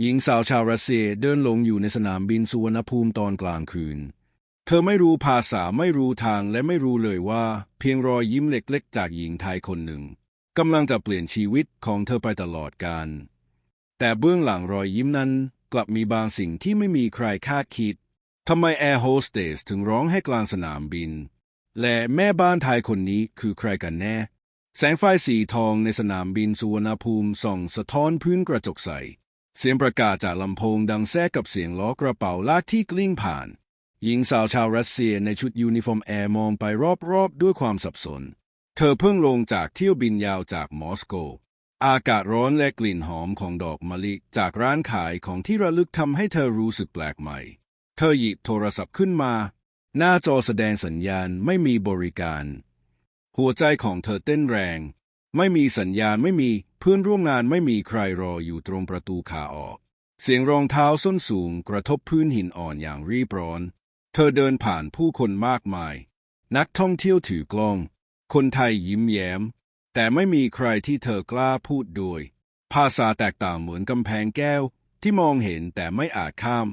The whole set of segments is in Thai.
หญิงสาวชาวรัสเซียเดินหลงอยู่ในสนามบินสุวรรณภูมิตอนกลางคืน เธอไม่รู้ภาษาไม่รู้ทางและไม่รู้เลยว่า เพียงรอยยิ้มเล็กๆ จากหญิงไทยคนหนึ่งกำลังจะเปลี่ยนชีวิตของเธอไปตลอดกาลแต่เบื้องหลังรอยยิ้มนั้นกลับมีบางสิ่งที่ไม่มีใครคาดคิดทำไมแอร์โฮสเตสถึงร้องให้กลางสนามบิน และแม่บ้านไทยคนนี้คือใครกันแน่ แสงไฟสีทองในสนามบินสุวรรณภูมิส่องสะท้อนพื้นกระจกใส เสียงประกาศจากลำโพงดังแทรกกับเสียงล้อกระเป๋าลากที่กลิ้งผ่าน หญิงสาวชาวรัสเซียในชุดยูนิฟอร์มแอร์มองไปรอบๆด้วยความสับสน เธอเพิ่งลงจากเที่ยวบินยาวจากมอสโก อากาศร้อนและกลิ่นหอมของดอกมะลิจากร้านขายของที่ระลึกทำให้เธอรู้สึกแปลกใหม่ เธอหยิบโทรศัพท์ขึ้นมา หน้าจอแสดงสัญญาณไม่มีบริการ หัวใจของเธอเต้นแรง ไม่มีสัญญาณไม่มี เพื่อนร่วมงานไม่มีใครรออยู่ตรงประตูขาออก เสียงรองเท้าส้นสูงกระทบพื้นหินอ่อนอย่างรีบร้อน เธอเดินผ่านผู้คนมากมาย นักท่องเที่ยวถือกล้อง คนไทยยิ้มแย้ม แต่ไม่มีใครที่เธอกล้าพูดด้วย ภาษาแตกต่างเหมือนกำแพงแก้วที่มองเห็นแต่ไม่อาจข้าม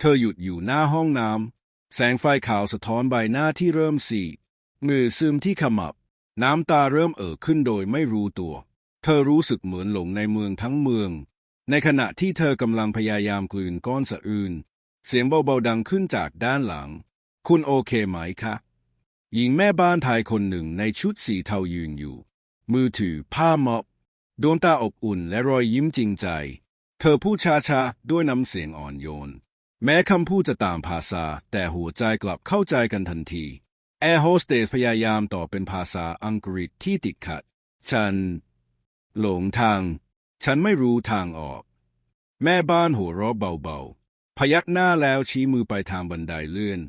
เธอหยุดอยู่หน้าห้องน้ำ แสงไฟขาวสะท้อนใบหน้าที่เริ่มสีดเหงื่อซึมที่ขมับ น้ำตาเริ่มเอ่อขึ้นโดยไม่รู้ตัว เธอรู้สึกเหมือนหลงในเมืองทั้งเมือง ในขณะที่เธอกำลังพยายามกลืนก้อนสะอื่น เสียงเบาๆดังขึ้นจากด้านหลัง คุณโอเคไหมคะ หญิงแม่บ้านไทยคนหนึ่งในชุดสีเทายืนอยู่ มือถือผ้าม็อบดวงตาอบอุ่นและรอยยิ้มจริงใจ เธอพูดช้าๆด้วยน้ำเสียงอ่อนโยน แม้คำพูดจะตางภาษา แต่หัวใจกลับเข้าใจกันทันทีแอร์โฮสเตสพยายามต่อบเป็นภาษาอังกฤษที่ติดขัด ฉัน หลงทาง ฉันไม่รู้ทางออก แม่บ้านหัวเราะเบาๆ พยักหน้าแล้วชี้มือไปทางบันไดเลื่อน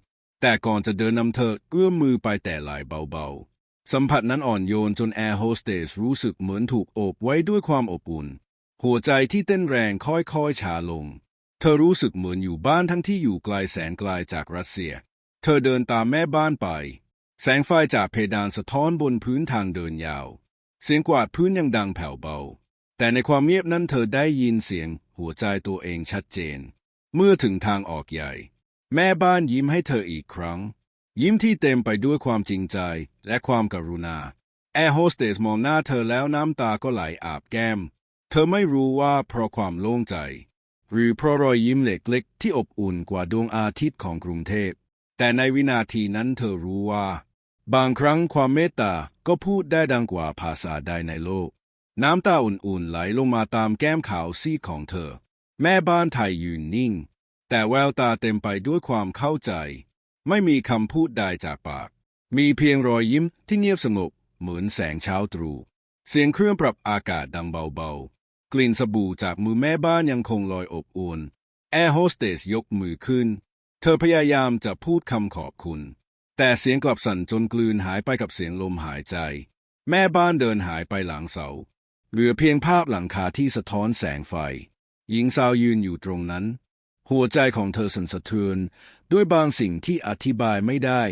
แต่ก่อนจะเดินนำเธอเอื้อมมือไปแต่ไหลเบาๆ สัมผัสนั้นอ่อนโยนจนแอร์โฮสเตสรู้สึกเหมือนถูกโอบไว้ด้วยความอบอุ่น หัวใจที่เต้นแรงค่อยๆช้าลง เธอรู้สึกเหมือนอยู่บ้านทั้งที่อยู่ไกลแสนไกลจากรัสเซีย เธอเดินตามแม่บ้านไป แสงไฟจากเพดานสะท้อนบนพื้นทางเดินยาว เสียงกวาดพื้นยังดังแผ่วเบา แต่ในความเงียบนั้นเธอได้ยินเสียงหัวใจตัวเองชัดเจน เมื่อถึงทางออกใหญ่ แม่บ้านยิ้มให้เธออีกครั้ง ยิ้มที่เต็มไปด้วยความจริงใจและความกรุณา แอร์โฮสเตสมองหน้าเธอแล้วน้ำตาก็ไหลอาบแก้ม เธอไม่รู้ว่าเพราะความโล่งใจ หรือเพราะรอยยิ้มเล็กๆที่อบอุ่นกว่าดวงอาทิตย์ของกรุงเทพแต่ในวินาทีนั้นเธอรู้ว่า บางครั้งความเมตตาก็พูดได้ดังกว่าภาษาใดในโลก น้ำตาอุ่นๆไหลลงมาตามแก้มขาวซีของเธอ แม่บ้านไทยยืนนิ่ง แต่แววตาเต็มไปด้วยความเข้าใจ ไม่มีคำพูดใดจากปาก มีเพียงรอยยิ้มที่เงียบสงบเหมือนแสงเช้าตรู่ เสียงเครื่องปรับอากาศดังเบาๆ กลิ่นสบู่จากมือแม่บ้านยังคงลอยอบอวนแอร์โฮสเตสยกมือขึ้น เธอพยายามจะพูดคำขอบคุณ แต่เสียงกลับสั่นจนกลืนหายไปกับเสียงลมหายใจ แม่บ้านเดินหายไปหลังเสา เหลือเพียงภาพหลังคาที่สะท้อนแสงไฟ หญิงสาวยืนอยู่ตรงนั้น หัวใจของเธอสั่นสะเทือน ด้วยบางสิ่งที่อธิบายไม่ได้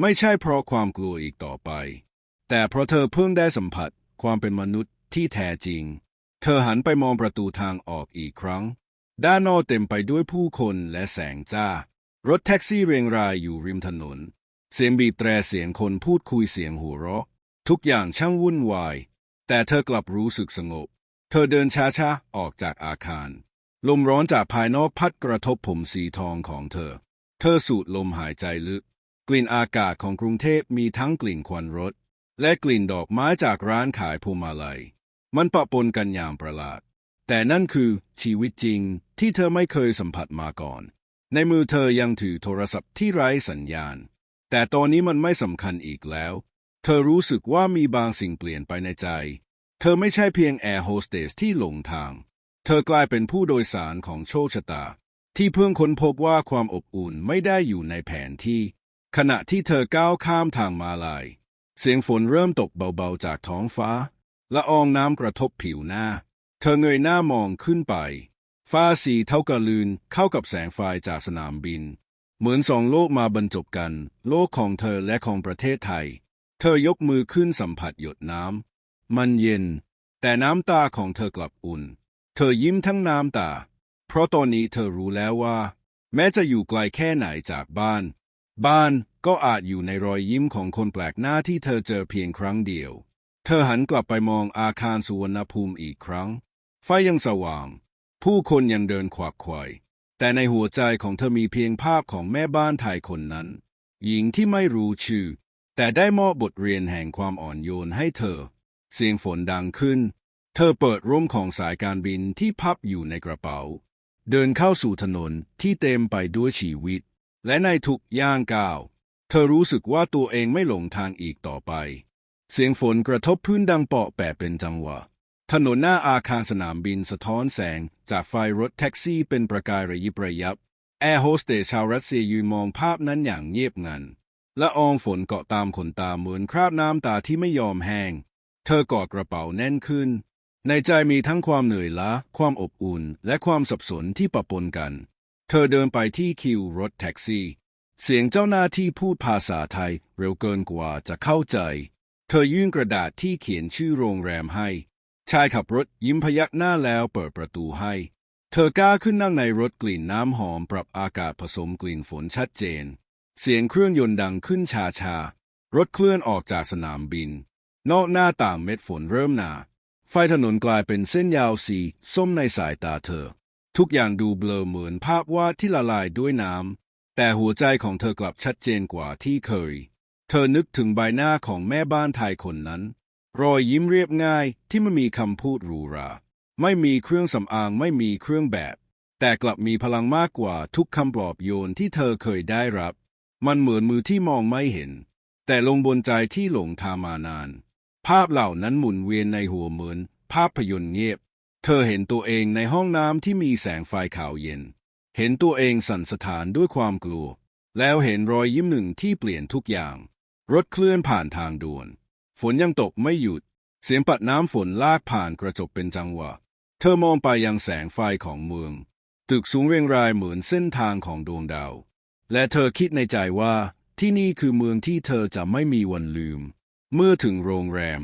ไม่ใช่เพราะความกลัวอีกต่อไป แต่เพราะเธอเพิ่งได้สัมผัสความเป็นมนุษย์ที่แท้จริง เธอหันไปมองประตูทางออกอีกครั้ง ด้านนอกเต็มไปด้วยผู้คนและแสงจ้า รถแท็กซี่เรียงรายอยู่ริมถนน เสียงบีบแตรเสียงคนพูดคุยเสียงหัวเราะ ทุกอย่างช่างวุ่นวาย แต่เธอกลับรู้สึกสงบ เธอเดินช้าๆ ออกจากอาคาร ลมร้อนจากภายนอกพัดกระทบผมสีทองของเธอ เธอสูดลมหายใจลึก กลิ่นอากาศของกรุงเทพมีทั้งกลิ่นควันรถ และกลิ่นดอกไม้จากร้านขายพวงมาลัย มันปะปนกันอย่างประหลาด แต่นั่นคือชีวิตจริงที่เธอไม่เคยสัมผัสมาก่อน ในมือเธอยังถือโทรศัพท์ที่ไร้สัญญาณ แต่ตอนนี้มันไม่สำคัญอีกแล้ว เธอรู้สึกว่ามีบางสิ่งเปลี่ยนไปในใจ เธอไม่ใช่เพียงแอร์โฮสเตสที่หลงทาง เธอกลายเป็นผู้โดยสารของโชคชะตา ที่เพิ่งค้นพบว่าความอบอุ่นไม่ได้อยู่ในแผนที่ ขณะที่เธอก้าวข้ามทางมาลาย เสียงฝนเริ่มตกเบาๆจากท้องฟ้าละอองน้ำกระทบผิวหน้า เธอเงยหน้ามองขึ้นไป ฟ้าสีเท่ากระลืนเข้ากับแสงไฟจากสนามบิน เหมือนสองโลกมาบรรจบกัน โลกของเธอและของประเทศไทย เธอยกมือขึ้นสัมผัสหยดน้ำ มันเย็น แต่น้ำตาของเธอกลับอุ่น เธอยิ้มทั้งน้ำตา เพราะตอนนี้เธอรู้แล้วว่า แม้จะอยู่ไกลแค่ไหนจากบ้าน บ้านก็อาจอยู่ในรอยยิ้มของคนแปลกหน้าที่เธอเจอเพียงครั้งเดียว เธอหันกลับไปมองอาคารสุวรรณภูมิอีกครั้ง ไฟยังสว่าง ผู้คนยังเดินขวักไขว่ แต่ในหัวใจของเธอมีเพียงภาพของแม่บ้านไทยคนนั้น หญิงที่ไม่รู้ชื่อ แต่ได้มอบบทเรียนแห่งความอ่อนโยนให้เธอ เสียงฝนดังขึ้น เธอเปิดร่มของสายการบินที่พับอยู่ในกระเป๋า เดินเข้าสู่ถนนที่เต็มไปด้วยชีวิต และในทุกย่างก้าว เธอรู้สึกว่าตัวเองไม่หลงทางอีกต่อไป เสียงฝนกระทบพื้นดังเปาะแปะเป็นจังหวะ ถนนหน้าอาคารสนามบินสะท้อนแสง จากไฟรถแท็กซี่เป็นประกายระยิบระยับ แอร์โฮสเตสชาวรัสเซียยืนมองภาพนั้นอย่างเงียบงันและอองฝนเกาะตามขนตาเหมือนคราบน้ำตาที่ไม่ยอมแห้ง เธอกอดกระเป๋าแน่นขึ้น ในใจมีทั้งความเหนื่อยล้า ความอบอุ่น และความสับสนที่ปะปนกัน เธอเดินไปที่คิวรถแท็กซี่ เสียงเจ้าหน้าที่พูดภาษาไทย เร็วเกินกว่าจะเข้าใจ เธอยื่นกระดาษที่เขียนชื่อโรงแรมให้ ชายขับรถยิ้มพยักหน้าแล้วเปิดประตูให้ เธอกล้าขึ้นนั่งในรถกลิ่นน้ำหอมปรับอากาศผสมกลิ่นฝนชัดเจน เสียงเครื่องยนต์ดังขึ้นชาชาๆรถเคลื่อนออกจากสนามบิน นอกหน้าต่างเม็ดฝนเริ่มหนา ไฟถนนกลายเป็นเส้นยาวสีส้มในสายตาเธอ ทุกอย่างดูเบลอเหมือนภาพวาดที่ละลายด้วยน้ำ แต่หัวใจของเธอกลับชัดเจนกว่าที่เคย เธอนึกถึงใบหน้าของแม่บ้านไทยคนนั้น รอยยิ้มเรียบง่ายที่ไม่มีคำพูดหรูหรา ไม่มีเครื่องสำอางไม่มีเครื่องแบบ แต่กลับมีพลังมากกว่าทุกคำปลอบโยนที่เธอเคยได้รับ มันเหมือนมือที่มองไม่เห็น แต่ลงบนใจที่หลงทางมานาน ภาพเหล่านั้นหมุนเวียนในหัวเหมือน ภาพยนตร์เงียบ เธอเห็นตัวเองในห้องน้ำที่มีแสงไฟขาวเย็น เห็นตัวเองสั่นสะท้านด้วยความกลัว แล้วเห็นรอยยิ้มหนึ่งที่เปลี่ยนทุกอย่าง รถเคลื่อนผ่านทางด่วน ฝนยังตกไม่หยุด เสียงปัดน้ำฝนลากผ่านกระจกเป็นจังหวะ เธอมองไปยังแสงไฟของเมือง ตึกสูงเรียงรายเหมือนเส้นทางของดวงดาว และเธอคิดในใจว่าที่นี่คือเมืองที่เธอจะไม่มีวันลืม เมื่อถึงโรงแรม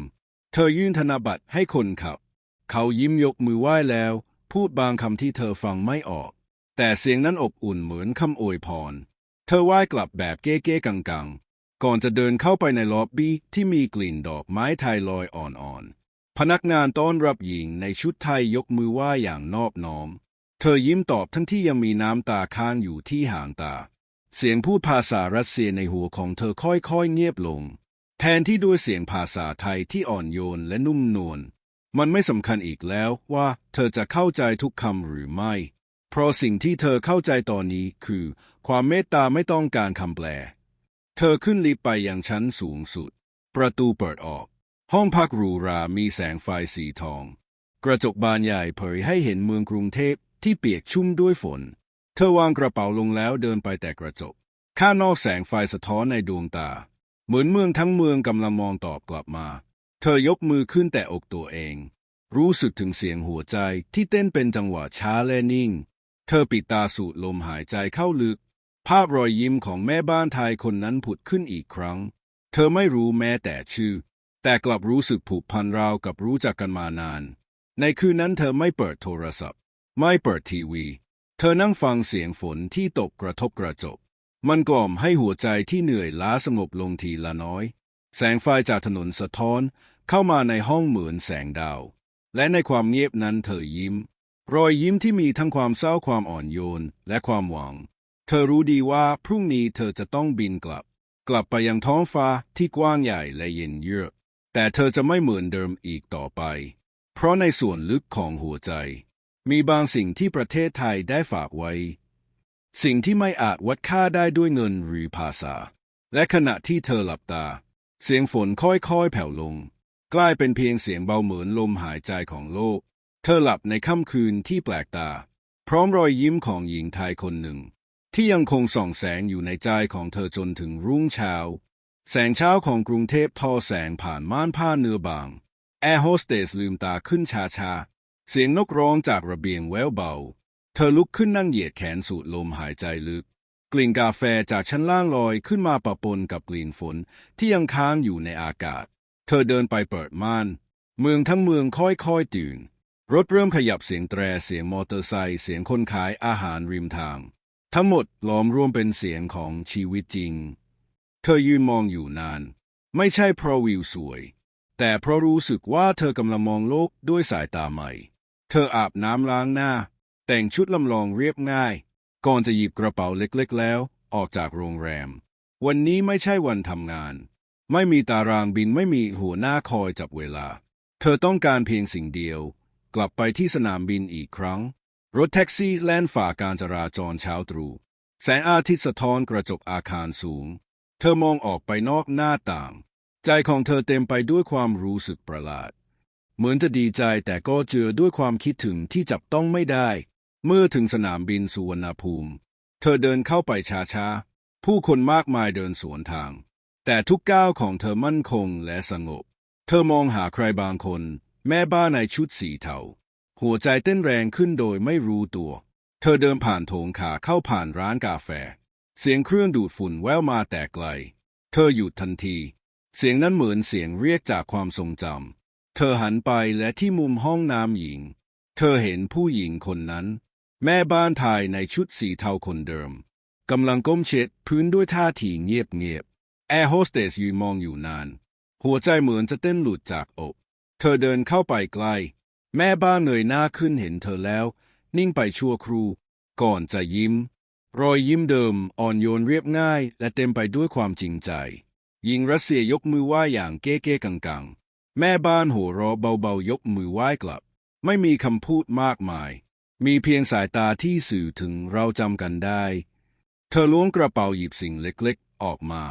เธอยื่นธนบัตรให้คนขับ เขายิ้มยกมือไหว้แล้ว พูดบางคำที่เธอฟังไม่ออก แต่เสียงนั้นอบอุ่นเหมือนคำอวยพร เธอไหว้กลับแบบเก้ๆกัง ก่อนจะเดินเข้าไปในล็อบบี้ที่มีกลิ่นดอกไม้ไทยลอยอ่อนๆ พนักงานต้อนรับหญิงในชุดไทยยกมือไหว้อย่างนอบน้อม เธอยิ้มตอบทั้งที่ยังมีน้ำตาค้างอยู่ที่หางตา เสียงพูดภาษารัสเซียในหัวของเธอค่อยๆเงียบลง แทนที่ด้วยเสียงภาษาไทยที่อ่อนโยนและนุ่มนวล มันไม่สำคัญอีกแล้วว่าเธอจะเข้าใจทุกคำหรือไม่ เพราะสิ่งที่เธอเข้าใจตอนนี้คือ ความเมตตาไม่ต้องการคำแปล เธอขึ้นลิฟต์ไปยังชั้นสูงสุด ประตูเปิดออก ห้องพักหรูหรามีแสงไฟสีทอง กระจกบานใหญ่เผยให้เห็นเมืองกรุงเทพที่เปียกชุ่มด้วยฝน เธอวางกระเป๋าลงแล้วเดินไปแต่กระจก ข้างนอกแสงไฟสะท้อนในดวงตา เหมือนเมืองทั้งเมืองกำลังมองตอบกลับมา เธอยกมือขึ้นแต่อกตัวเอง รู้สึกถึงเสียงหัวใจที่เต้นเป็นจังหวะช้าและนิ่ง เธอปิดตาสูดลมหายใจเข้าลึก ภาพรอยยิ้มของแม่บ้านไทยคนนั้นผุดขึ้นอีกครั้ง เธอไม่รู้แม้แต่ชื่อ แต่กลับรู้สึกผูกพันราวกับรู้จักกันมานาน ในคืนนั้นเธอไม่เปิดโทรศัพท์ ไม่เปิดทีวี เธอนั่งฟังเสียงฝนที่ตกกระทบกระจก มันกล่อมให้หัวใจที่เหนื่อยล้าสงบลงทีละน้อย แสงไฟจากถนนสะท้อนเข้ามาในห้องเหมือนแสงดาว และในความเงียบนั้นเธอยิ้ม รอยยิ้มที่มีทั้งความเศร้าความอ่อนโยนและความหวัง เธอรู้ดีว่าพรุ่งนี้เธอจะต้องบินกลับ กลับไปยังท้องฟ้าที่กว้างใหญ่และเย็นเยือก แต่เธอจะไม่เหมือนเดิมอีกต่อไป เพราะในส่วนลึกของหัวใจ มีบางสิ่งที่ประเทศไทยได้ฝากไว้ สิ่งที่ไม่อาจวัดค่าได้ด้วยเงินหรือภาษา และขณะที่เธอหลับตา เสียงฝนค่อยๆแผ่วลง กลายเป็นเพียงเสียงเบาเหมือนลมหายใจของโลก เธอหลับในค่ำคืนที่แปลกตา พร้อมรอยยิ้มของหญิงไทยคนหนึ่ง ที่ยังคงส่องแสงอยู่ในใจของเธอจนถึงรุ่งเช้า แสงเช้าของกรุงเทพทอแสงผ่านม่านผ้าเนื้อบาง แอร์โฮสเตสลืมตาขึ้นช้าๆเสียงนกร้องจากระเบียงแววเบา เธอลุกขึ้นนั่งเหยียดแขนสูดลมหายใจลึก กลิ่นกาแฟจากชั้นล่างลอยขึ้นมาปะปนกับกลิ่นฝนที่ยังค้างอยู่ในอากาศ เธอเดินไปเปิดม่าน เมืองทั้งเมืองค่อยๆตื่น รถเริ่มขยับเสียงแตรเสียงมอเตอร์ไซค์เสียงคนขายอาหารริมทาง ทั้งหมดล้อมรวมเป็นเสียงของชีวิตจริง เธอยืนมองอยู่นาน ไม่ใช่เพราะวิวสวย แต่เพราะรู้สึกว่าเธอกำลังมองโลกด้วยสายตาใหม่ เธออาบน้ำล้างหน้า แต่งชุดลำลองเรียบง่าย ก่อนจะหยิบกระเป๋าเล็กๆแล้ว ออกจากโรงแรม วันนี้ไม่ใช่วันทำงาน ไม่มีตารางบินไม่มีหัวหน้าคอยจับเวลา เธอต้องการเพียงสิ่งเดียว กลับไปที่สนามบินอีกครั้ง รถแท็กซี่แล่นฝ่าการจราจรเช้าตรู่แสงอาทิตย์สะท้อนกระจกอาคารสูง เธอมองออกไปนอกหน้าต่าง ใจของเธอเต็มไปด้วยความรู้สึกประหลาด เหมือนจะดีใจแต่ก็เจือด้วยความคิดถึงที่จับต้องไม่ได้ เมื่อถึงสนามบินสุวรรณภูมิ เธอเดินเข้าไปช้าๆ ผู้คนมากมายเดินสวนทาง แต่ทุกก้าวของเธอมั่นคงและสงบ เธอมองหาใครบางคน แม่บ้านในชุดสีเทา หัวใจเต้นแรงขึ้นโดยไม่รู้ตัว เธอเดินผ่านโถงขาเข้าผ่านร้านกาแฟ เสียงเครื่องดูดฝุ่นแว่วมาแต่ไกล เธอหยุดทันที เสียงนั้นเหมือนเสียงเรียกจากความทรงจำ เธอหันไปและที่มุมห้องน้ำหญิง เธอเห็นผู้หญิงคนนั้น แม่บ้านไทยในชุดสีเทาคนเดิมกำลังก้มเช็ดพื้นด้วยท่าทีเงียบๆแอร์โฮสเตสยืนมองอยู่นาน หัวใจเหมือนจะเต้นหลุดจากอก เธอเดินเข้าไปใกล้ แม่บ้านเงยหน้าขึ้นเห็นเธอแล้ว นิ่งไปชั่วครู่ ก่อนจะยิ้ม รอยยิ้มเดิมอ่อนโยนเรียบง่าย และเต็มไปด้วยความจริงใจ หญิงรัสเซียยกมือไหว้อย่างเก้ๆกังๆ แม่บ้านหัวเราะเบาๆ ยกมือไหว้กลับ ไม่มีคำพูดมากมาย มีเพียงสายตาที่สื่อถึงเราจำกันได้ เธอล้วงกระเป๋าหยิบสิ่งเล็กๆ ออกมา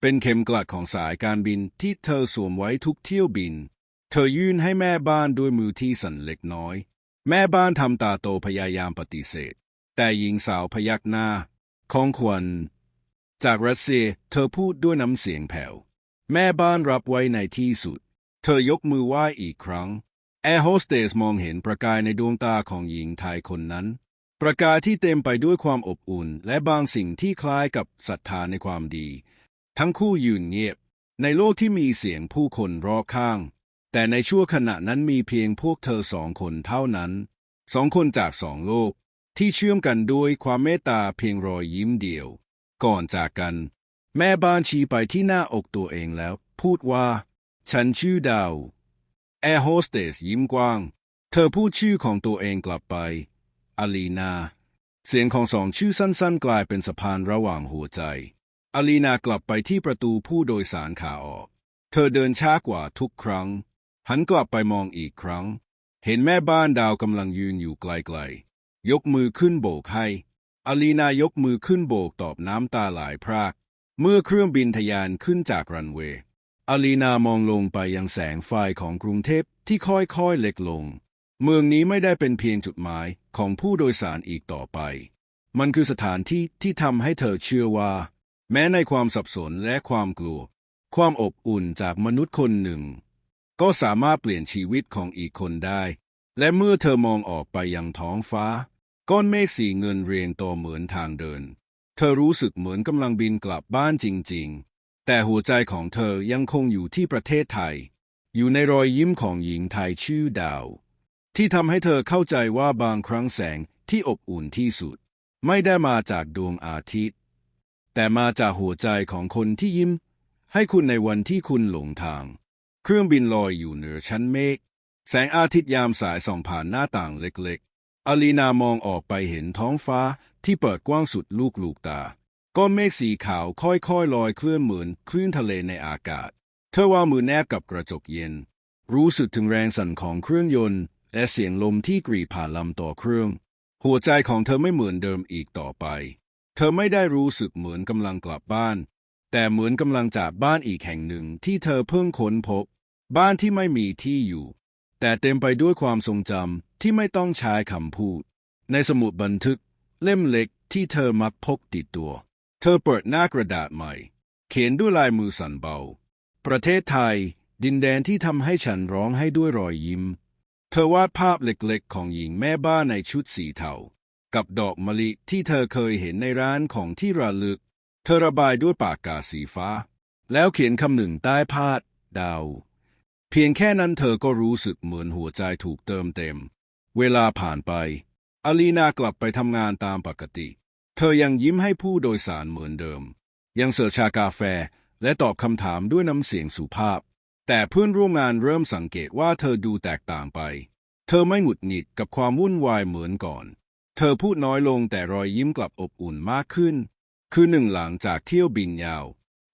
เป็นเข็มกลัดของสายการบินที่เธอสวมไว้ทุกเที่ยวบิน เธอยื่นให้แม่บ้านด้วยมือที่สั่นเล็กน้อย แม่บ้านทำตาโตพยายามปฏิเสธ แต่หญิงสาวพยักหน้า ของขวัญจากรัสเซียเธอพูดด้วยน้ำเสียงแผ่ว แม่บ้านรับไว้ในที่สุด เธอยกมือไหว้อีกครั้ง แอร์โฮสเตสมองเห็นประกายในดวงตาของหญิงไทยคนนั้น ประกายที่เต็มไปด้วยความอบอุ่น และบางสิ่งที่คล้ายกับศรัทธาในความดี ทั้งคู่ยืนเงียบ ในโลกที่มีเสียงผู้คนรอบข้าง แต่ในชั่วขณะนั้นมีเพียงพวกเธอสองคนเท่านั้น สองคนจากสองโลก ที่เชื่อมกันด้วยความเมตตาเพียงรอยยิ้มเดียว ก่อนจากกัน แม่บ้านชี้ไปที่หน้าอกตัวเองแล้ว พูดว่า ฉันชื่อดาว แอร์โฮสเตสยิ้มกว้าง เธอพูดชื่อของตัวเองกลับไป อลีนา เสียงของสองชื่อสั้นๆ กลายเป็นสะพานระหว่างหัวใจ อลีนากลับไปที่ประตูผู้โดยสารขาออก เธอเดินช้ากว่าทุกครั้ง หันกลับไปมองอีกครั้ง เห็นแม่บ้านดาวกำลังยืนอยู่ไกลๆ ยกมือขึ้นโบกให้อลีนายกมือขึ้นโบกตอบน้ำตาไหลพราก เมื่อเครื่องบินทะยานขึ้นจากรันเวย์อลีนามองลงไปยังแสงไฟของกรุงเทพที่ค่อยๆเล็กลง เมืองนี้ไม่ได้เป็นเพียงจุดหมายของผู้โดยสารอีกต่อไป มันคือสถานที่ที่ทำให้เธอเชื่อว่า แม้ในความสับสนและความกลัว ความอบอุ่นจากมนุษย์คนหนึ่ง ก็สามารถเปลี่ยนชีวิตของอีกคนได้ และเมื่อเธอมองออกไปยังท้องฟ้า ก้อนเมฆสีเงินเรียงตัวเหมือนทางเดิน เธอรู้สึกเหมือนกำลังบินกลับบ้านจริง ๆ แต่หัวใจของเธอยังคงอยู่ที่ประเทศไทย อยู่ในรอยยิ้มของหญิงไทยชื่อดาว ที่ทำให้เธอเข้าใจว่าบางครั้งแสงที่อบอุ่นที่สุด ไม่ได้มาจากดวงอาทิตย์ แต่มาจากหัวใจของคนที่ยิ้ม ให้คุณในวันที่คุณหลงทาง เครื่องบินลอยอยู่เหนือชั้นเมฆ แสงอาทิตย์ยามสายส่องผ่านหน้าต่างเล็กๆ อลีนามองออกไปเห็นท้องฟ้าที่เปิดกว้างสุดลูกลูกตา ก้อนเมฆสีขาวค่อยๆลอยเคลื่อนเหมือนคลื่นทะเลในอากาศ เธอว่ามือแนบกับกระจกเย็น รู้สึกถึงแรงสั่นของเครื่องยนต์ และเสียงลมที่กรีดผ่านลำต่อเครื่อง หัวใจของเธอไม่เหมือนเดิมอีกต่อไป เธอไม่ได้รู้สึกเหมือนกำลังกลับบ้านแต่เหมือนกำลังจากบ้านอีกแห่งหนึ่งที่เธอเพิ่งค้นพบ บ้านที่ไม่มีที่อยู่ แต่เต็มไปด้วยความทรงจำที่ไม่ต้องใช้คำพูด ในสมุดบันทึก เล่มเล็กที่เธอมักพกติดตัว เธอเปิดหน้ากระดาษใหม่ เขียนด้วยลายมือสั่นเบา ประเทศไทย ดินแดนที่ทำให้ฉันร้องให้ด้วยรอยยิ้ม เธอวาดภาพเล็กๆ ของหญิงแม่บ้านในชุดสีเทากับดอกมะลิที่เธอเคยเห็นในร้านของที่ระลึก เธอระบายด้วยปากกาสีฟ้า แล้วเขียนคำหนึ่งใต้พาด ดาว เพียงแค่นั้นเธอก็รู้สึกเหมือนหัวใจถูกเติมเต็ม เวลาผ่านไป อลีนากลับไปทำงานตามปกติ เธอยังยิ้มให้ผู้โดยสารเหมือนเดิม ยังเสิร์ฟชากาแฟและตอบคำถามด้วยน้ำเสียงสุภาพ แต่เพื่อนร่วมงานเริ่มสังเกตว่าเธอดูแตกต่างไป เธอไม่หงุดหงิดกับความวุ่นวายเหมือนก่อน เธอพูดน้อยลงแต่รอยยิ้มกลับอบอุ่นมากขึ้น คือหนึ่งหลังจากเที่ยวบินยาว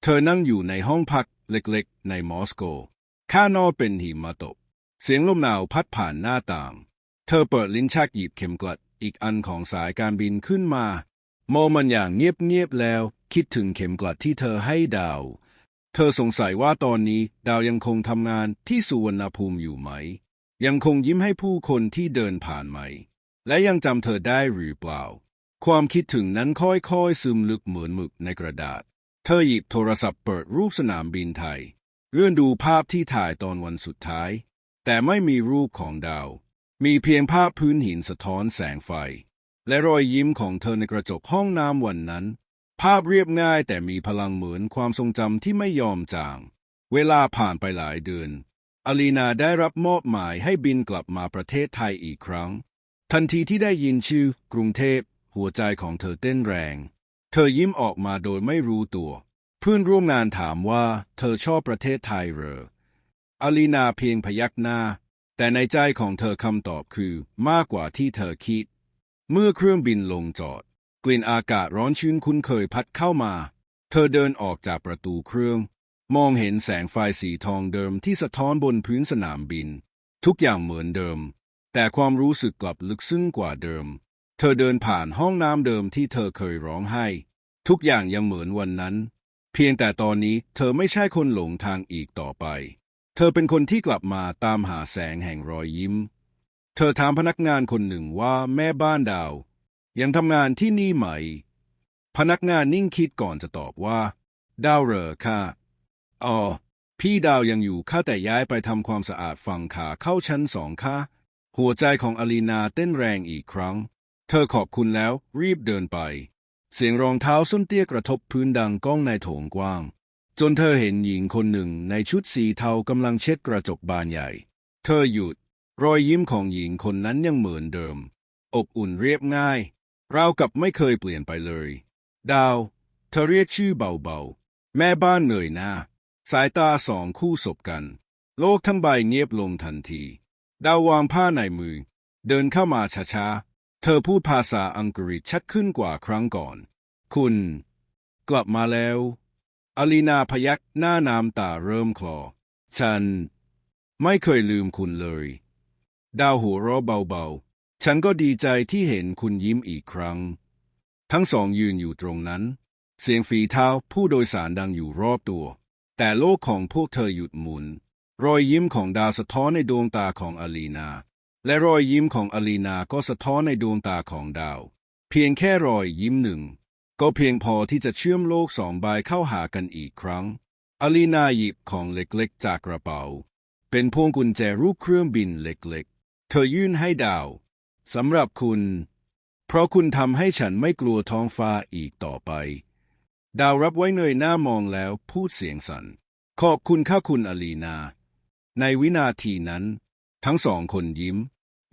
เธอนั่งอยู่ในห้องพักเล็กๆ ในมอสโก ข้างนอกเป็นหิมะตก เสียงลมหนาวพัดผ่านหน้าต่าง เธอเปิดลิ้นชักหยิบเข็มกลัดอีกอันของสายการบินขึ้นมามองมันอย่างเงียบๆแล้ว คิดถึงเข็มกลัดที่เธอให้ดาว เธอสงสัยว่าตอนนี้ดาวยังคงทำงานที่สุวรรณภูมิอยู่ไหม ยังคงยิ้มให้ผู้คนที่เดินผ่านไหม และยังจำเธอได้หรือเปล่า ความคิดถึงนั้นค่อยๆซึมลึกเหมือนหมึกในกระดาษ เธอหยิบโทรศัพท์เปิดรูปสนามบินไทย เลื่อนดูภาพที่ถ่ายตอนวันสุดท้าย แต่ไม่มีรูปของดาว มีเพียงภาพพื้นหินสะท้อนแสงไฟ และรอยยิ้มของเธอในกระจกห้องน้ำวันนั้น ภาพเรียบง่ายแต่มีพลังเหมือนความทรงจำที่ไม่ยอมจาง เวลาผ่านไปหลายเดือน อลีนาได้รับมอบหมายให้บินกลับมาประเทศไทยอีกครั้ง ทันทีที่ได้ยินชื่อกรุงเทพ หัวใจของเธอเต้นแรง เธอยิ้มออกมาโดยไม่รู้ตัว พื่อนร่วมงานถามว่า เธอชอบประเทศไทยหรืออลีนาเพียงพยักหน้า แต่ในใจของเธอคำตอบคือมากกว่าที่เธอคิด เมื่อเครื่องบินลงจอด กลิ่นอากาศร้อนชื้นคุ้นเคยพัดเข้ามา เธอเดินออกจากประตูเครื่อง มองเห็นแสงไฟสีทองเดิมที่สะท้อนบนพื้นสนามบิน ทุกอย่างเหมือนเดิม แต่ความรู้สึกกลับลึกซึ้งกว่าเดิม เธอเดินผ่านห้องน้ำเดิมที่เธอเคยร้องไห้ ทุกอย่างยังเหมือนวันนั้น เพียงแต่ตอนนี้เธอไม่ใช่คนหลงทางอีกต่อไป เธอเป็นคนที่กลับมาตามหาแสงแห่งรอยยิ้ม เธอถามพนักงานคนหนึ่งว่าแม่บ้านดาว ยังทำงานที่นี่ไหม พนักงานนิ่งคิดก่อนจะตอบว่า ดาวเหรอค่ะอ๋อพี่ดาวยังอยู่ข้าแต่ย้ายไปทำความสะอาดฝั่งขาเข้าชั้นสองค่ะหัวใจของอลีนาเต้นแรงอีกครั้ง เธอขอบคุณแล้วรีบเดินไป เสียงรองเท้าส้นเตี้ยกระทบพื้นดังก้องในโถงกว้าง จนเธอเห็นหญิงคนหนึ่งในชุดสีเทากำลังเช็ดกระจกบานใหญ่ เธอหยุด รอยยิ้มของหญิงคนนั้นยังเหมือนเดิม อบอุ่นเรียบง่าย ราวกับไม่เคยเปลี่ยนไปเลย ดาว เธอเรียกชื่อเบาๆ แม่บ้านเหนื่อยหน้า สายตาสองคู่สบกัน โลกทั้งใบเงียบลงทันที ดาววางผ้าในมือ เดินเข้ามาช้าๆ เธอพูดภาษาอังกฤษชัดขึ้นกว่าครั้งก่อน คุณ กลับมาแล้ว อลีนาพยักหน้าน้ำตาเริ่มคลอ ฉัน ไม่เคยลืมคุณเลย ดาวหัวเราะเบาๆ ฉันก็ดีใจที่เห็นคุณยิ้มอีกครั้ง ทั้งสองยืนอยู่ตรงนั้น เสียงฝีเท้าผู้โดยสารดังอยู่รอบตัว แต่โลกของพวกเธอหยุดหมุน รอยยิ้มของดาวสะท้อนในดวงตาของอลีนา และรอยยิ้มของอลีนาก็สะท้อนในดวงตาของดาว เพียงแค่รอยยิ้มหนึ่ง ก็เพียงพอที่จะเชื่อมโลกสองใบเข้าหากันอีกครั้ง อลีนาหยิบของเล็กๆจากกระเป๋า เป็นพวงกุญแจรูปเครื่องบินเล็กๆ เธอยื่นให้ดาวสำหรับคุณ เพราะคุณทำให้ฉันไม่กลัวท้องฟ้าอีกต่อไป ดาวรับไว้เงยหน้ามองแล้วพูดเสียงสัน่น ขอบคุณข้าคุณอลีนา ในวินาทีนั้น ทั้งสองคนยิ้ม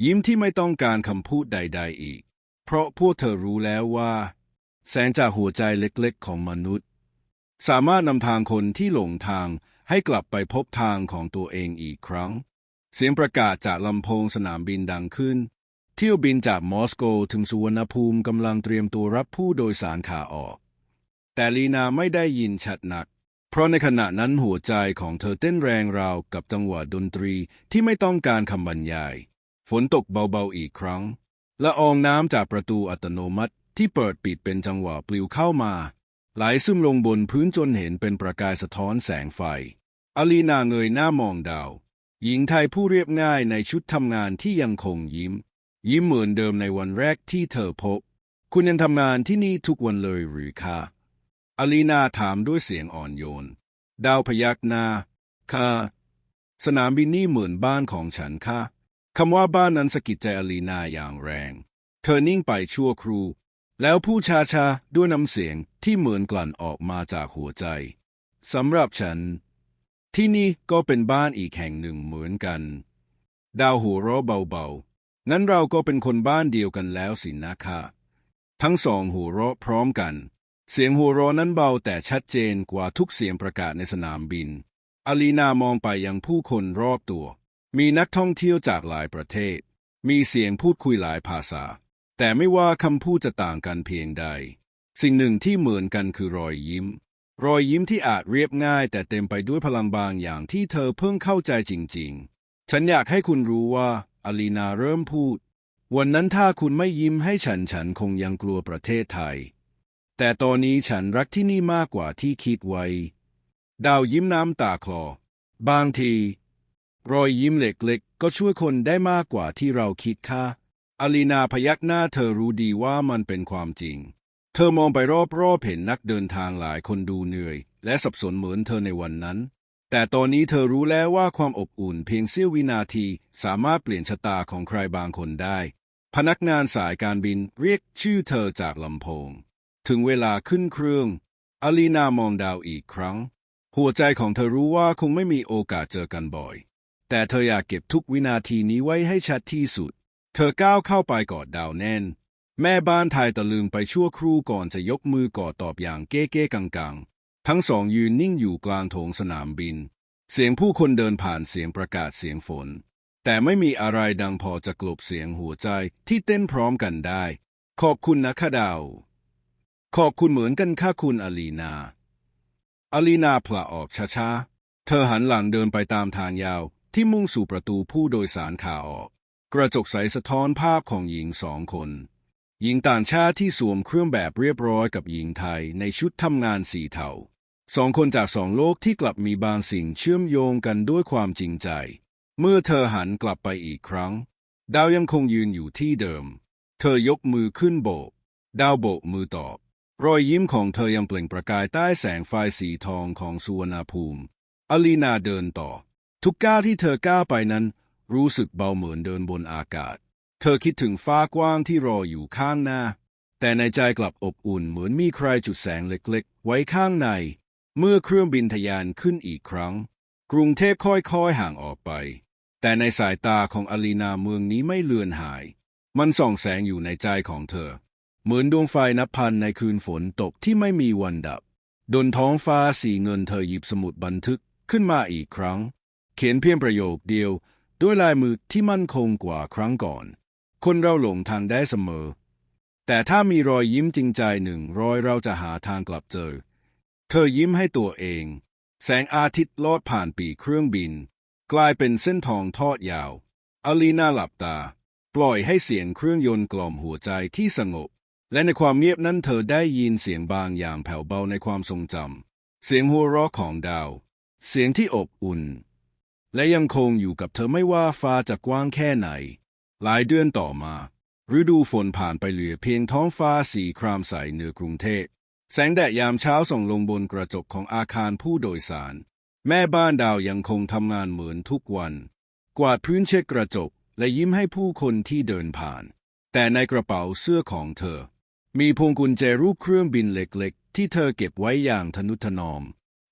ยิ้มที่ไม่ต้องการคำพูดใด ๆ อีก เพราะพวกเธอรู้แล้วว่า แสงจากหัวใจเล็กๆ ของมนุษย์ สามารถนำทางคนที่หลงทางให้กลับไปพบทางของตัวเองอีกครั้ง เสียงประกาศจากลำโพงสนามบินดังขึ้น เที่ยวบินจากมอสโกถึงสุวรรณภูมิกำลังเตรียมตัวรับผู้โดยสารขาออก แต่ลีนาไม่ได้ยินชัดหนัก เพราะในขณะนั้นหัวใจของเธอเต้นแรงราวกับจังหวะดนตรีที่ไม่ต้องการคำบรรยาย ฝนตกเบาๆอีกครั้ง และอองน้ำจากประตูอัตโนมัติที่เปิดปิดเป็นจังหวะปลิวเข้ามา ไหลซึมลงบนพื้นจนเห็นเป็นประกายสะท้อนแสงไฟ อลีนาเงยหน้ามองดาว หญิงไทยผู้เรียบง่ายในชุดทำงานที่ยังคงยิ้ม ยิ้มเหมือนเดิมในวันแรกที่เธอพบ คุณยังทำงานที่นี่ทุกวันเลยหรือคะอลีนาถามด้วยเสียงอ่อนโยน ดาวพยักหน้าค่ะ สนามบินนี่เหมือนบ้านของฉันค่ะ คำว่าบ้านนั้นสะกิดใจอลีนาอย่างแรง เธอนิ่งไปชั่วครู่ แล้วพูดช้าๆด้วยน้ำเสียงที่เหมือนกลั่นออกมาจากหัวใจสำหรับฉัน ที่นี่ก็เป็นบ้านอีกแห่งหนึ่งเหมือนกัน ดาวหัวเราะเบาๆ งั้นเราก็เป็นคนบ้านเดียวกันแล้วสินะคะทั้งสองหัวเราะพร้อมกัน เสียงหัวเราะนั้นเบาแต่ชัดเจนกว่าทุกเสียงประกาศในสนามบิน อลีนามองไปยังผู้คนรอบตัว มีนักท่องเที่ยวจากหลายประเทศ มีเสียงพูดคุยหลายภาษา แต่ไม่ว่าคำพูดจะต่างกันเพียงใด สิ่งหนึ่งที่เหมือนกันคือรอยยิ้ม รอยยิ้มที่อาจเรียบง่าย แต่เต็มไปด้วยพลังบางอย่างที่เธอเพิ่งเข้าใจจริง ๆ ฉันอยากให้คุณรู้ว่าอลีนาเริ่มพูด วันนั้นถ้าคุณไม่ยิ้มให้ฉันฉันคงยังกลัวประเทศไทย แต่ตอนนี้ฉันรักที่นี่มากกว่าที่คิดไว้ ดาวยิ้มน้ำตาคลอ บางที รอยยิ้มเล็กๆ ก็ช่วยคนได้มากกว่าที่เราคิดค่ะอลีนาพยักหน้าเธอรู้ดีว่ามันเป็นความจริง เธอมองไปรอบๆเห็นนักเดินทางหลายคนดูเหนื่อย และสับสนเหมือนเธอในวันนั้น แต่ตอนนี้เธอรู้แล้วว่าความอบอุ่นเพียงเสี้ยววินาทีสามารถเปลี่ยนชะตาของใครบางคนได้ พนักงานสายการบินเรียกชื่อเธอจากลำโพง ถึงเวลาขึ้นเครื่องอลีนามองดาวอีกครั้ง หัวใจของเธอรู้ว่าคงไม่มีโอกาสเจอกันบ่อย แต่เธออยากเก็บทุกวินาทีนี้ไว้ให้ชัดที่สุด เธอก้าวเข้าไปกอดดาวแน่น แม่บ้านไทยตะลึงไปชั่วครู่ก่อนจะยกมือกอดตอบอย่างเก้เก้กังๆ ทั้งสองยืนนิ่งอยู่กลางโถงสนามบิน เสียงผู้คนเดินผ่านเสียงประกาศเสียงฝน แต่ไม่มีอะไรดังพอจะกลบเสียงหัวใจที่เต้นพร้อมกันได้ ขอบคุณนะคะดาว ขอบคุณเหมือนกันค่ะคุณอลีนาอลีนาผละออกช้าๆ เธอหันหลังเดินไปตามทางยาว ที่มุ่งสู่ประตูผู้โดยสารขาออก กระจกใสสะท้อนภาพของหญิงสองคน หญิงต่างชาติที่สวมเครื่องแบบเรียบร้อยกับหญิงไทยในชุดทำงานสีเทาสองคนจากสองโลกที่กลับมีบางสิ่งเชื่อมโยงกันด้วยความจริงใจ เมื่อเธอหันกลับไปอีกครั้ง ดาวยังคงยืนอยู่ที่เดิม เธอยกมือขึ้นโบก ดาวโบกมือตอบ รอยยิ้มของเธอยังเปล่งประกายใต้แสงไฟสีทองของสุวรรณภูมิ อลีนาเดินต่อ ทุกก้าวที่เธอก้าวไปนั้น รู้สึกเบาเหมือนเดินบนอากาศ เธอคิดถึงฟ้ากว้างที่รออยู่ข้างหน้า แต่ในใจกลับอบอุ่นเหมือนมีใครจุดแสงเล็กๆ ไว้ข้างใน เมื่อเครื่องบินทะยานขึ้นอีกครั้ง กรุงเทพค่อยๆห่างออกไป แต่ในสายตาของอลีนาเมืองนี้ไม่เลือนหาย มันส่องแสงอยู่ในใจของเธอ เหมือนดวงไฟนับพันในคืนฝนตกที่ไม่มีวันดับ ดนท้องฟ้าสีเงินเธอหยิบสมุดบันทึกขึ้นมาอีกครั้ง เขียนเพียงประโยคเดียว ด้วยลายมือที่มั่นคงกว่าครั้งก่อน คนเราหลงทางได้เสมอ แต่ถ้ามีรอยยิ้มจริงใจหนึ่งรอยเราจะหาทางกลับเจอ เธอยิ้มให้ตัวเอง แสงอาทิตย์ลอดผ่านปีเครื่องบิน กลายเป็นเส้นทองทอดยาว อลีนาหลับตา ปล่อยให้เสียงเครื่องยนต์กล่อมหัวใจที่สงบ และในความเงียบนั้นเธอได้ยินเสียงบางอย่างแผ่วเบาในความทรงจำเสียงหัวเราะของดาว เสียงที่อบอุ่น และยังคงอยู่กับเธอไม่ว่าฟ้าจะกว้างแค่ไหน หลายเดือนต่อมา ฤดูฝนผ่านไปเหลือเพียงท้องฟ้าสีครามใสเหนือกรุงเทพแสงแดดยามเช้าส่องลงบนกระจกของอาคารผู้โดยสาร แม่บ้านดาวยังคงทำงานเหมือนทุกวัน กวาดพื้นเช็ดกระจก และยิ้มให้ผู้คนที่เดินผ่าน แต่ในกระเป๋าเสื้อของเธอ มีพวงกุญแจรูปเครื่องบินเล็กๆ ที่เธอเก็บไว้อย่างทนุถนอม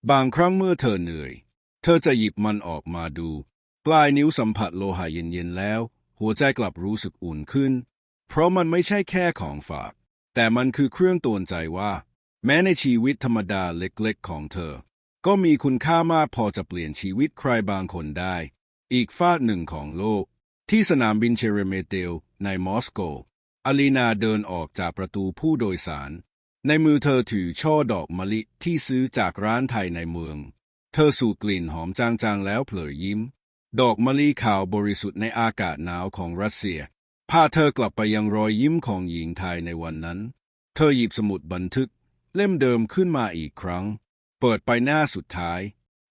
บางครั้งเมื่อเธอเหนื่อย เธอจะหยิบมันออกมาดู ปลายนิ้วสัมผัสโลหะเย็นๆแล้ว หัวใจกลับรู้สึกอุ่นขึ้น เพราะมันไม่ใช่แค่ของฝาก แต่มันคือเครื่องตือนใจว่า แม้ในชีวิตธรรมดาเล็กๆของเธอ ก็มีคุณค่ามากพอจะเปลี่ยนชีวิตใครบางคนได้ อีกฟากหนึ่งของโลก ที่สนามบินเชเรเมเตลในมอสโกอลีนาเดินออกจากประตูผู้โดยสาร ในมือเธอถือช่อดอกมะลิที่ซื้อจากร้านไทยในเมือง เธอสูดกลิ่นหอมจางๆแล้วเผลอยิ้ม ดอกมะลิขาวบริสุทธิ์ในอากาศหนาวของรัสเซีย พาเธอกลับไปยังรอยยิ้มของหญิงไทยในวันนั้น เธอหยิบสมุดบันทึก เล่มเดิมขึ้นมาอีกครั้ง เปิดไปหน้าสุดท้าย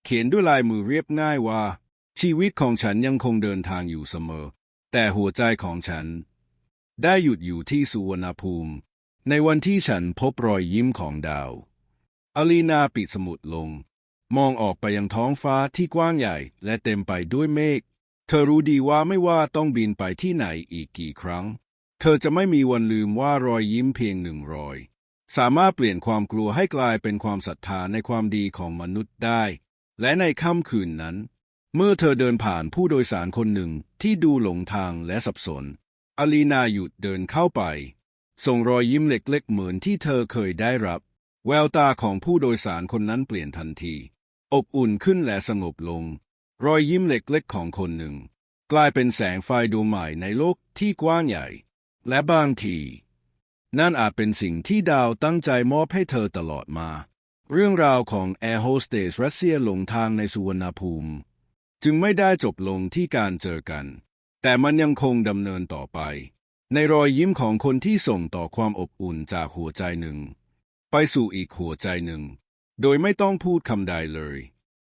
เขียนด้วยลายมือเรียบง่ายว่า ชีวิตของฉันยังคงเดินทางอยู่เสมอ แต่หัวใจของฉัน ได้หยุดอยู่ที่สุวรรณภูมิ ในวันที่ฉันพบรอยยิ้มของดาว อลีนาปิดสมุดลง มองออกไปยังท้องฟ้าที่กว้างใหญ่ และเต็มไปด้วยเมฆ เธอรู้ดีว่าไม่ว่าต้องบินไปที่ไหนอีกกี่ครั้ง เธอจะไม่มีวันลืมว่ารอยยิ้มเพียงหนึ่งรอย สามารถเปลี่ยนความกลัวให้กลายเป็นความศรัทธาในความดีของมนุษย์ได้ และในค่ำคืนนั้น เมื่อเธอเดินผ่านผู้โดยสารคนหนึ่งที่ดูหลงทางและสับสน อลีนาหยุดเดินเข้าไป ส่งรอยยิ้มเล็กๆ เหมือนที่เธอเคยได้รับ แววตาของผู้โดยสารคนนั้นเปลี่ยนทันที อบอุ่นขึ้นและสงบลง รอยยิ้มเล็กๆของคนหนึ่ง กลายเป็นแสงไฟดวงใหม่ในโลกที่กว้างใหญ่ และบางที นั่นอาจเป็นสิ่งที่ดาวตั้งใจมอบให้เธอตลอดมา เรื่องราวของแอร์โฮสเตสรัสเซียหลงทางในสุวรรณภูมิ จึงไม่ได้จบลงที่การเจอกัน แต่มันยังคงดำเนินต่อไป ในรอยยิ้มของคนที่ส่งต่อความอบอุ่นจากหัวใจหนึ่ง ไปสู่อีกหัวใจหนึ่ง โดยไม่ต้องพูดคำใดเลย